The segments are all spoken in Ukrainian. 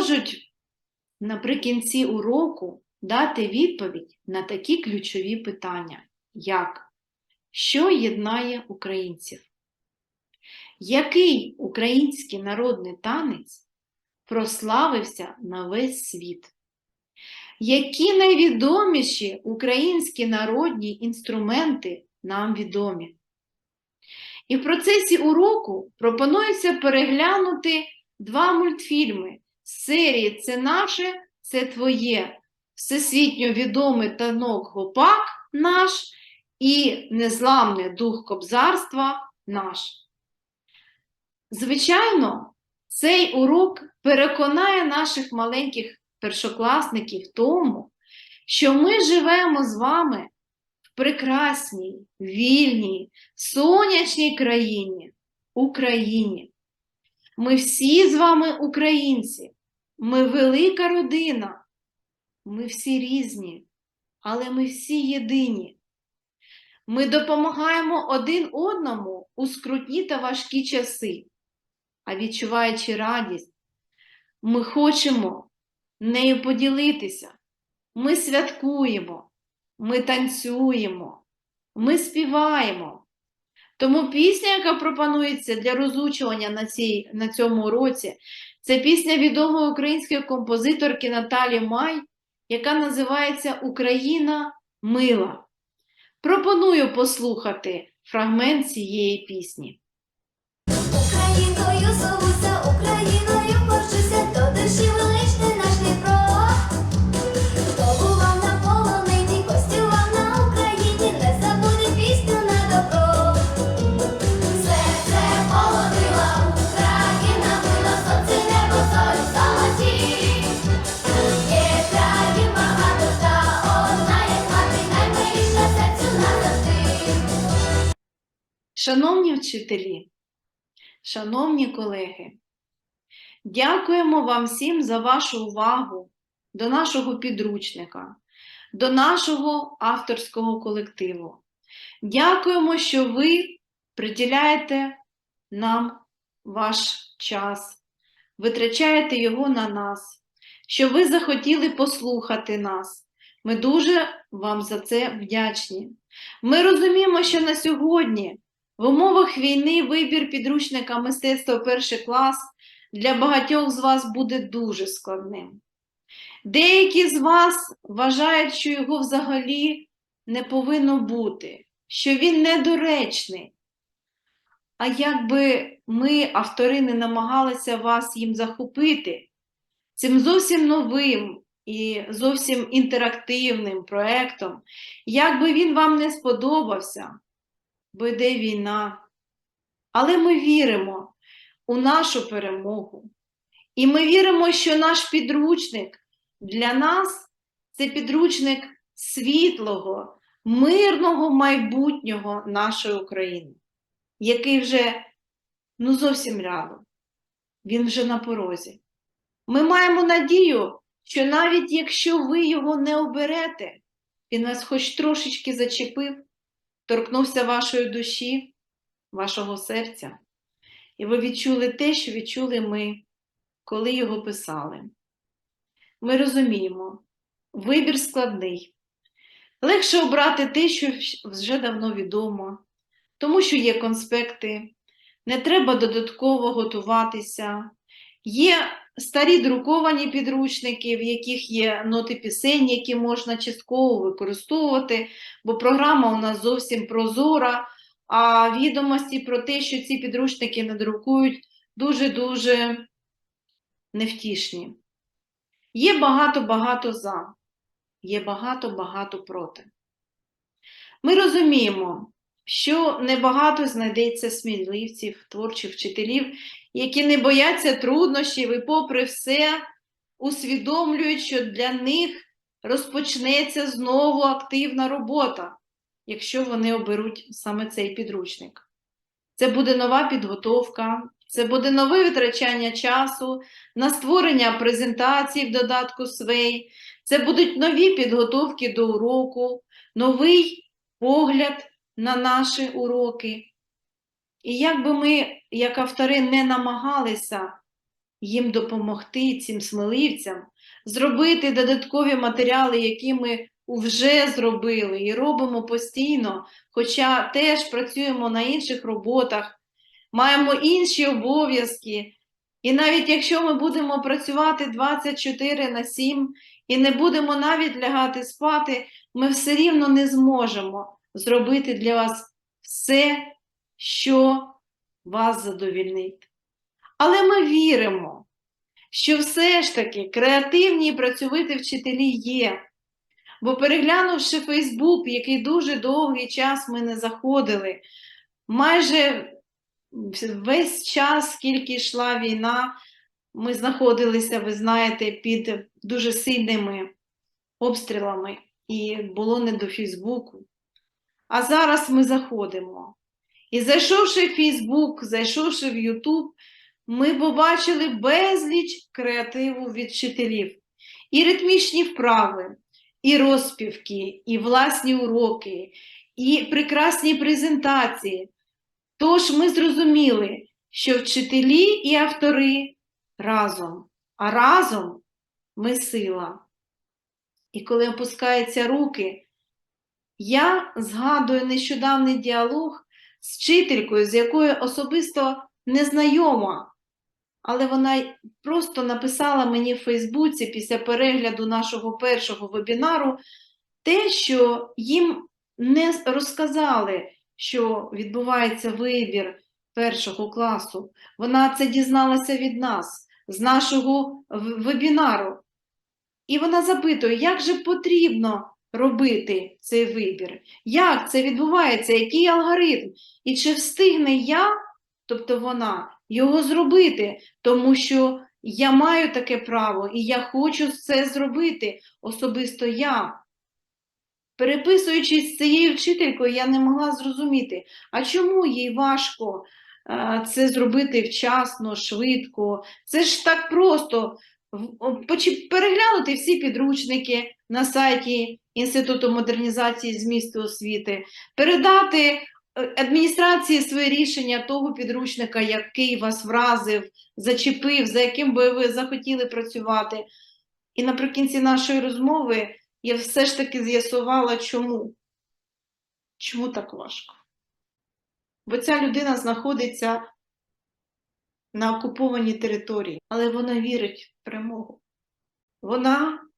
можуть наприкінці уроку дати відповідь на такі ключові питання, як що єднає українців? Який український народний танець прославився на весь світ? Які найвідоміші українські народні інструменти нам відомі? І в процесі уроку пропонується переглянути два мультфільми серії Це наше, це твоє, всесвітньо відомий танок Гопак наш і Незламний дух кобзарства наш. Звичайно, цей урок переконає наших маленьких першокласників в тому, що ми живемо з вами в прекрасній, вільній, сонячній країні, Україні. Ми всі з вами українці, ми велика родина, ми всі різні, але ми всі єдині. Ми допомагаємо один одному у скрутні та важкі часи, а відчуваючи радість, ми хочемо нею поділитися. Ми святкуємо, ми танцюємо, ми співаємо. Тому пісня, яка пропонується для розучування на, цій, на цьому уроці, це пісня відомої української композиторки Наталі Май, яка називається Україна мила. Пропоную послухати фрагмент цієї пісні. Україною зовуся, Україною горжуся, до душі Шановні вчителі, шановні колеги, дякуємо вам всім за вашу увагу до нашого підручника, до нашого авторського колективу. Дякуємо, що ви приділяєте нам ваш час, витрачаєте його на нас, що ви захотіли послухати нас. Ми дуже вам за це вдячні. Ми розуміємо, що на сьогодні в умовах війни вибір підручника мистецтва перший клас для багатьох з вас буде дуже складним. Деякі з вас вважають, що його взагалі не повинно бути, що він недоречний. А якби ми, автори, не намагалися вас їм захопити цим зовсім новим і зовсім інтерактивним проектом, як би він вам не сподобався, бо йде війна. Але ми віримо у нашу перемогу. І ми віримо, що наш підручник для нас це підручник світлого, мирного майбутнього нашої України, який вже ну зовсім рядом. Він вже на порозі. Ми маємо надію, що навіть якщо ви його не оберете, він вас хоч трошечки зачепив, торкнувся вашої душі, вашого серця, і ви відчули те, що відчули ми, коли його писали. Ми розуміємо, вибір складний. Легше обрати те, що вже давно відомо, тому що є конспекти, не треба додатково готуватися. Є старі друковані підручники, в яких є ноти пісень, які можна частково використовувати, бо програма у нас зовсім прозора, а відомості про те, що ці підручники не друкують, дуже-дуже невтішні. Є багато-багато за, є багато-багато проти. Ми розуміємо, що небагато знайдеться сміливців, творчих вчителів, які не бояться труднощів і, попри все, усвідомлюють, що для них розпочнеться знову активна робота, якщо вони оберуть саме цей підручник. Це буде нова підготовка, це буде нове витрачання часу на створення презентацій в додатку Свей, це будуть нові підготовки до уроку, новий погляд на наші уроки. І як би ми, як автори, не намагалися їм допомогти, цим сміливцям, зробити додаткові матеріали, які ми вже зробили і робимо постійно, хоча теж працюємо на інших роботах, маємо інші обов'язки. І навіть якщо ми будемо працювати 24 на 7 і не будемо навіть лягати спати, ми все рівно не зможемо зробити для вас все, що вас задовільнить. Але ми віримо, що все ж таки креативні і працьовиті вчителі є. Бо переглянувши Фейсбук, який дуже довгий час ми не заходили, майже весь час, скільки йшла війна, ми знаходилися, ви знаєте, під дуже сильними обстрілами, і було не до Фейсбуку. А зараз ми заходимо. І зайшовши в Фейсбук, зайшовши в Ютуб, ми побачили безліч креативу від вчителів. І ритмічні вправи, і розпівки, і власні уроки, і прекрасні презентації. Тож ми зрозуміли, що вчителі і автори разом, а разом ми сила. І коли опускаються руки, я згадую нещодавний діалог з вчителькою, з якою особисто не знайома, але вона просто написала мені в Фейсбуці після перегляду нашого першого вебінару те, що їм не розказали, що відбувається вибір першого класу. Вона це дізналася від нас, з нашого вебінару. І вона запитує, як же потрібно робити цей вибір? Як це відбувається? Який алгоритм? І чи встигне я, тобто вона, його зробити? Тому що я маю таке право і я хочу це зробити, особисто я. Переписуючись з цією вчителькою, я не могла зрозуміти, а чому їй важко е, це зробити вчасно, швидко. Це ж так просто. Переглянути всі підручники на сайті Інституту модернізації змісту освіти, передати е, адміністрації своє рішення того підручника, який вас вразив, зачепив, за яким би ви захотіли працювати. І наприкінці нашої розмови я все ж таки з'ясувала, чому. Чому так важко? Бо ця людина знаходиться на окупованій території, але вона вірить в перемогу. Вона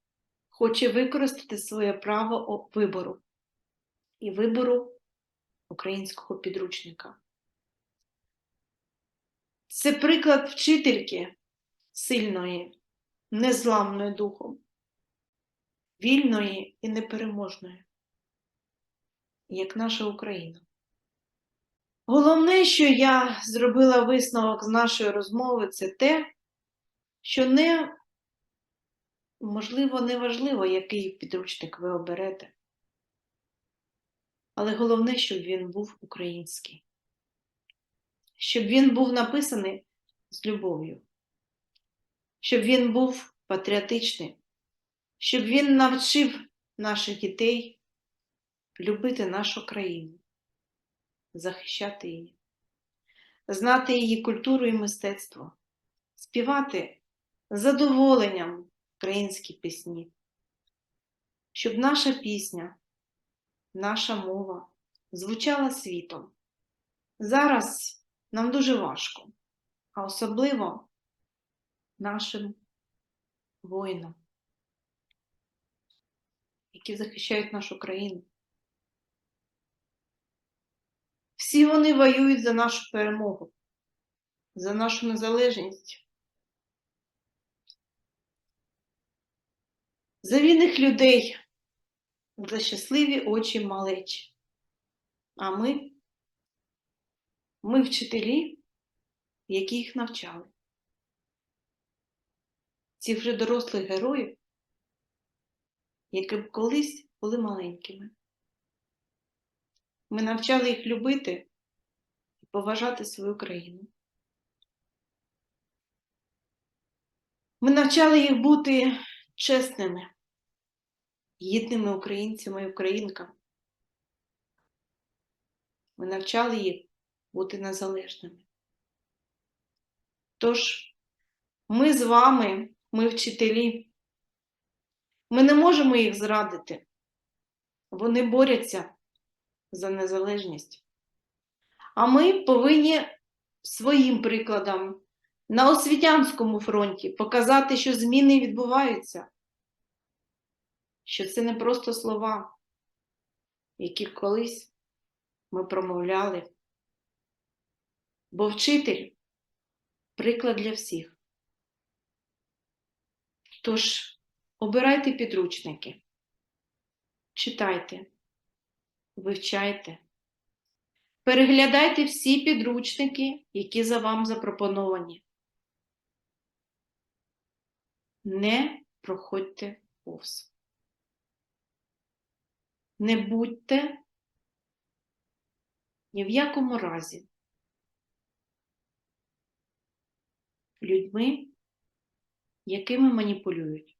хоче використати своє право вибору і вибору українського підручника. Це приклад вчительки сильної, незламної духом, вільної і непереможної, як наша Україна. Головне, що я зробила висновок з нашої розмови, це те, що не, можливо, не важливо, який підручник ви оберете. Але головне, щоб він був український, щоб він був написаний з любов'ю, щоб він був патріотичний, щоб він навчив наших дітей любити нашу країну, захищати її, знати її культуру і мистецтво, співати задоволенням українські пісні, щоб наша пісня, наша мова звучала світом. Зараз нам дуже важко, а особливо нашим воїнам, які захищають нашу країну. Всі вони воюють за нашу перемогу, за нашу незалежність. За вільних людей, за щасливі очі малечі. А ми, ми вчителі, які їх навчали. Цих вже дорослих героїв, які б колись були маленькими. Ми навчали їх любити і поважати свою країну. Ми навчали їх бути чесними, гідними українцями і українками. Ми навчали їх бути незалежними. Тож Ми з вами, ми вчителі. Ми не можемо їх зрадити. Вони борються за незалежність. А ми повинні своїм прикладом на освітянському фронті показати, що зміни відбуваються, що це не просто слова, які колись ми промовляли. Бо вчитель приклад для всіх. Тож обирайте підручники, читайте, вивчайте, переглядайте всі підручники, які за вам запропоновані. Не проходьте повз. Не будьте ні в якому разі людьми, якими маніпулюють.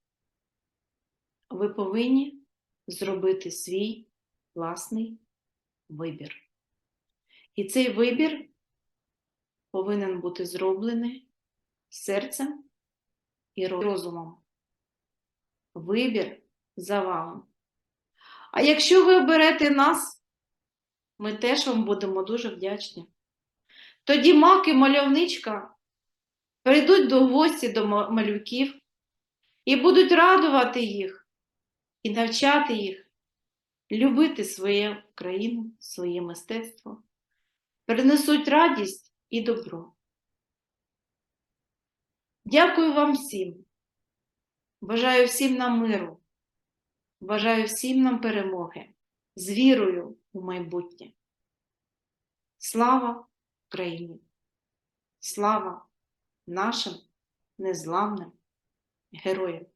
Ви повинні зробити свій власний вибір. І цей вибір повинен бути зроблений серцем і розумом. Вибір за вами. А якщо ви оберете нас, ми теж вам будемо дуже вдячні. Тоді мак і мальовничка прийдуть до гості до малюків і будуть радувати їх і навчати їх любити свою країну, своє мистецтво, принесуть радість і добро. Дякую вам всім. Бажаю всім нам миру. Бажаю всім нам перемоги з вірою у майбутнє. Слава Україні! Слава нашим незламним героям!